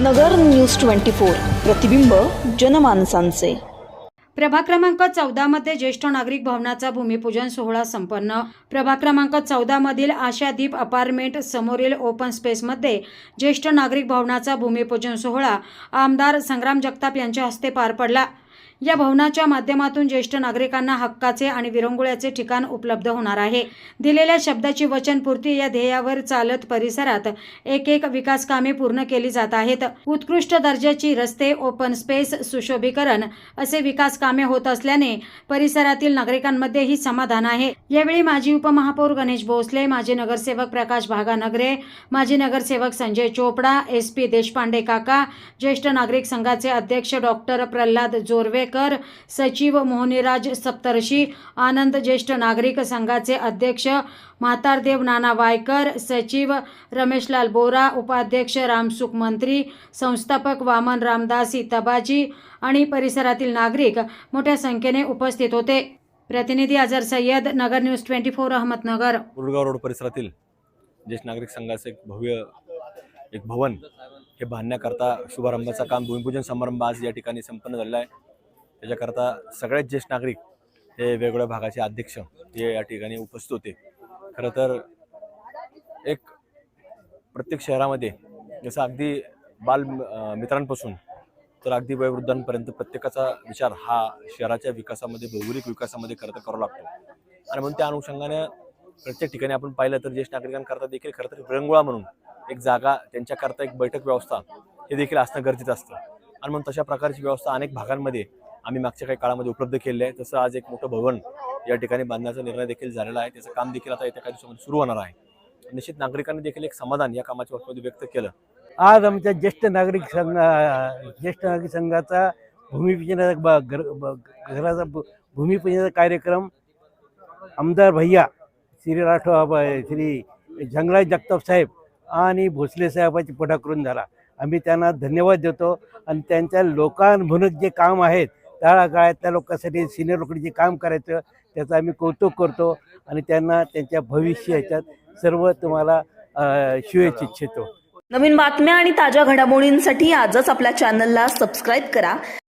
नगर news twenty four प्रतिबिंब जनमानसांचे. प्रभाग क्रमांक चौदा मध्ये ज्येष्ठ नागरिक भवनाचा भूमिपूजन सोहळा संपन्न. प्रभाग क्रमांक चौदा मधील आशादीप अपार्टमेंट समोरील ओपन स्पेसमध्ये ज्येष्ठ नागरिक भवनाचा भूमिपूजन सोहळा आमदार संग्राम जगताप यांच्या हस्ते पार पडला. या भवनाच्या माध्यमातून ज्येष्ठ नागरिकांना हक्काचे आणि विरंगुळ्याचे ठिकाण उपलब्ध होणार आहे. दिलेल्या शब्दाची वचनपूर्ती या ध्येयावर चालत परिसरात एक एक विकास कामे पूर्ण केली जात आहेत. उत्कृष्ट दर्जाची रस्ते ओपन स्पेस सुशोभीकरण असे विकास कामे होत असल्याने परिसरातील नागरिकांमध्येही समाधान आहे. यावेळी माजी उपमहापौर गणेश भोसले माजी नगरसेवक प्रकाश भागानगरे माजी नगरसेवक संजय चोपडा एस पी देशपांडे काका ज्येष्ठ नागरिक संघाचे अध्यक्ष डॉक्टर प्रल्हाद जोरवेकर सचिव मोहनीराज सप्तर्षी आनंद ज्येष्ठ नागरिक संघाचे अध्यक्ष म्हातारदेव नाना वायकर सचिव रमेशलाल बोरा उपाध्यक्ष रामसुख मंत्री संस्थापक वामन रामदासी तबाजी आणि परिसरातील नागरिक मोठ्या संख्येने उपस्थित होते. प्रतिनिधी Azar Sayyad Nagar news twenty four Ahmednagar. Urgaon road परिसरातील ज्येष्ठ नागरिक संघाचं एक भव्य एक भवन हे बांधण्याकरता शुभारंभाचा काम भूमिपूजन समारंभ आज या ठिकाणी संपन्न झालेला आहे. त्याच्याकरता सगळ्यात ज्येष्ठ नागरिक हे वेगवेगळ्या भागाचे अध्यक्ष हे या ठिकाणी उपस्थित होते. खरं तर एक प्रत्येक शहरामध्ये जसं अगदी बाल मित्रांपासून तर अगदी वयोवृद्धांपर्यंत प्रत्येकाचा विचार हा शहराच्या विकासामध्ये भौगोलिक विकासामध्ये करता करावा लागतो. आणि म्हणून त्या अनुषंगाने प्रत्येक ठिकाणी आपण पाहिलं तर ज्येष्ठ नागरिकांकरता देखील खरं तर विरंगुळा म्हणून एक जागा त्यांच्याकरता एक बैठक व्यवस्था हे देखील असणं गरजेचं असतं. आणि म्हणून तशा प्रकारची व्यवस्था अनेक भागांमध्ये आम्ही मागच्या काही काळामध्ये उपलब्ध केले आहे. तसं आज एक मोठं भवन या ठिकाणी बांधण्याचा निर्णय देखील झालेला आहे. त्याचं काम देखील आता येत्या काही दिवसामध्ये सुरू होणार आहे. निश्चित नागरिकांनी देखील एक समाधान या कामाच्या बाबतीमध्ये व्यक्त केलं. आज आमच्या ज्येष्ठ नागरिक संघ ज्येष्ठ नागरिक संघाचा भूमिपूजनाचा घराचा भू- भूमिपूजनाचा कार्यक्रम आमदार भैया श्री राठोबा श्री जंगराज जगताप साहेब आणि भोसले साहेबाची पुढाकरून झाला. आम्ही त्यांना धन्यवाद देतो आणि त्यांच्या लोकांभूनक जे काम आहेत तळागाळात त्या लोकांसाठी सिनियर लोकांनी जे काम करायचं त्याचं आम्ही कौतुक करतो आणि त्यांना त्यांच्या भविष्य ह्याच्यात सर्व तुम्हाला अं, शुभेच्छा इच्छितो. नवीन बातम्या आणि ताज्या घडामोडींसाठी आजच आपल्या चॅनलला सबस्क्राईब करा.